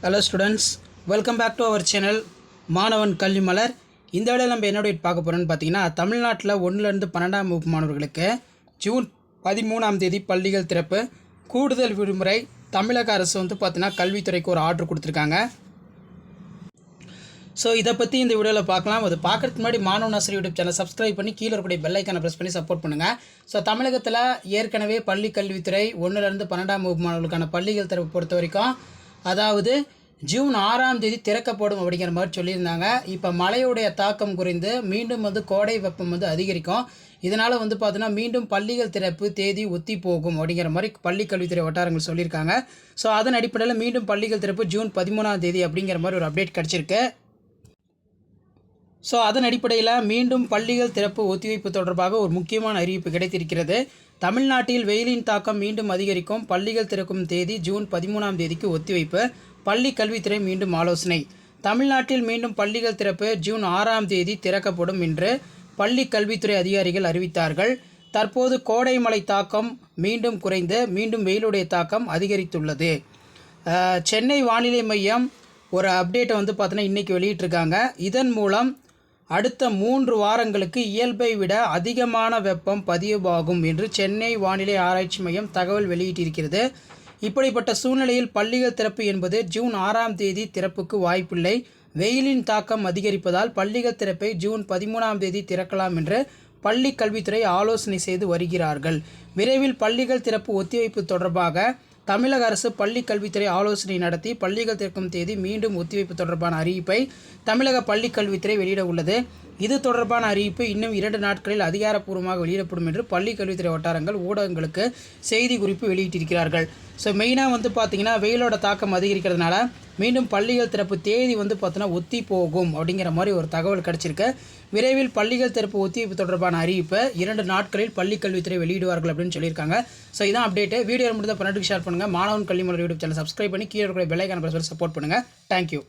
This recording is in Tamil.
Hello students welcome back to our channel Maanavan Kalvi Malar இந்த வேளையில் நம்ம என்ன பார்க்க போகிறோம்னு பார்த்தீங்கன்னா தமிழ்நாட்டில் ஒன்றுலேருந்து பன்னெண்டாம் வகுப்பு மாணவர்களுக்கு ஜூன் பதிமூணாம் தேதி பள்ளிகள் திறப்பு. கூடுதல் விடுமுறை தமிழக அரசு வந்து பார்த்தீங்கன்னா கல்வித்துறைக்கு ஒரு ஆர்டர் கொடுத்துருக்காங்க. ஸோ இதை பற்றி இந்த வீடியோவில் பார்க்கலாம். அது பார்க்கறதுக்கு முன்னாடி மாணவ ஆசிரியர் யூடியூப் சேனல் சப்ஸ்கிரைப் பண்ணி கீழே இருக்கக்கூடிய பெல் ப்ரெஸ் பண்ணி சப்போர்ட் பண்ணுங்கள் ஸோ தமிழகத்தில் ஏற்கனவே பள்ளி கல்வித்துறை ஒன்றுலேருந்து பன்னெண்டாம் வகுப்பு மாணவர்களுக்கான பள்ளிகள் திறப்பு பொறுத்த வரைக்கும் அதாவது ஜூன் ஆறாம் தேதி திறக்கப்படும் அப்படிங்கிற மாதிரி சொல்லியிருந்தாங்க. இப்போ மழையுடைய தாக்கம் குறைந்து மீண்டும் வந்து கோடை வெப்பம் வந்து அதிகரிக்கும். இதனால் வந்து பார்த்தோன்னா மீண்டும் பள்ளிகள் திறப்பு தேதி ஒத்தி போகும் அப்படிங்கிற மாதிரி பள்ளி கல்வித்துறை வட்டாரங்கள் சொல்லியிருக்காங்க. ஸோ அதன் அடிப்படையில் மீண்டும் பள்ளிகள் திறப்பு ஜூன் பதிமூணாம் தேதி அப்படிங்கிற மாதிரி ஒரு அப்டேட் கிடச்சிருக்கு. ஸோ அதன் அடிப்படையில் மீண்டும் பள்ளிகள் திறப்பு ஒத்திவைப்பு தொடர்பாக ஒரு முக்கியமான அறிவிப்பு கிடைத்திருக்கிறது. தமிழ்நாட்டில் வெயிலின் தாக்கம் மீண்டும் அதிகரிக்கும். பள்ளிகள் திறக்கும் தேதி ஜூன் பதிமூணாம் தேதிக்கு ஒத்திவைப்பு. பள்ளி கல்வித்துறை மீண்டும் ஆலோசனை. தமிழ்நாட்டில் மீண்டும் பள்ளிகள் திறப்பு ஜூன் ஆறாம் தேதி திறக்கப்படும் என்று பள்ளி கல்வித்துறை அதிகாரிகள் அறிவித்தார்கள். தற்போது கோடை மழை தாக்கம் மீண்டும் குறைந்து மீண்டும் வெயிலுடைய தாக்கம் அதிகரித்துள்ளது. சென்னை வானிலை மையம் ஒரு அப்டேட்டை வந்து பார்த்தீங்கன்னா இன்றைக்கி வெளியிட்டிருக்காங்க. இதன் மூலம் அடுத்த மூன்று வாரங்களுக்கு இயல்பை விட அதிகமான வெப்பம் பதிவாகும் என்று சென்னை வானிலை ஆராய்ச்சி மையம் தகவல் வெளியிட்டிருக்கிறது. இப்படிப்பட்ட சூழ்நிலையில் பள்ளிகள் திறப்பு என்பது ஜூன் ஆறாம் தேதி திறப்புக்கு வாய்ப்பில்லை. வெயிலின் தாக்கம் அதிகரிப்பதால் பள்ளிகள் திறப்பை ஜூன் பதிமூணாம் தேதி திறக்கலாம் என்று பள்ளி கல்வித்துறை ஆலோசனை செய்து வருகிறார்கள். விரைவில் பள்ளிகள் திறப்பு ஒத்திவைப்பு தொடர்பாக தமிழக அரசு பள்ளி கல்வித்துறை ஆலோசனை நடத்தி பள்ளிகள் திறக்கும் தேதி மீண்டும் ஒத்திவைப்பு தொடர்பான அறிவிப்பை தமிழக பள்ளி கல்வித்துறை வெளியிட உள்ளது. இது தொடர்பான அறிவிப்பு இன்னும் இரண்டு நாட்களில் அதிகாரப்பூர்வமாக வெளியிடப்படும் என்று பள்ளி கல்வித்துறை வட்டாரங்கள் ஊடகங்களுக்கு செய்தி குறிப்பு வெளியிட்டிருக்கிறார்கள் ஸோ மெயினாக வந்து பார்த்தீங்கன்னா வெயிலோட தாக்கம் அதிகரிக்கிறதுனால மீண்டும் பள்ளிகள் திறப்பு தேதி வந்து பார்த்தோன்னா ஒத்தி போகும் அப்படிங்கிற மாதிரி ஒரு தகவல் கிடச்சிருக்கு. விரைவில் பள்ளிகள் திறப்பு ஒத்திவைப்பு தொடர்பான அறிவிப்பை இரண்டு நாட்களில் பள்ளி கல்வித்துறை வெளியிடுவார்கள் அப்படின்னு சொல்லியிருக்காங்க. ஸோ இதான் அப்டேட்டு வீடியோ முடிந்த பன்னெண்டுக்கு ஷேர் பண்ணுங்கள் மாணவன் கல்வி யூடியூப் சேனல் சப்ஸ்கிரைப் பண்ணி கீழே இருக்கிற பெல்லைக்கான பிரஸ் சப்போர்ட் பண்ணுங்கள் தேங்க்யூ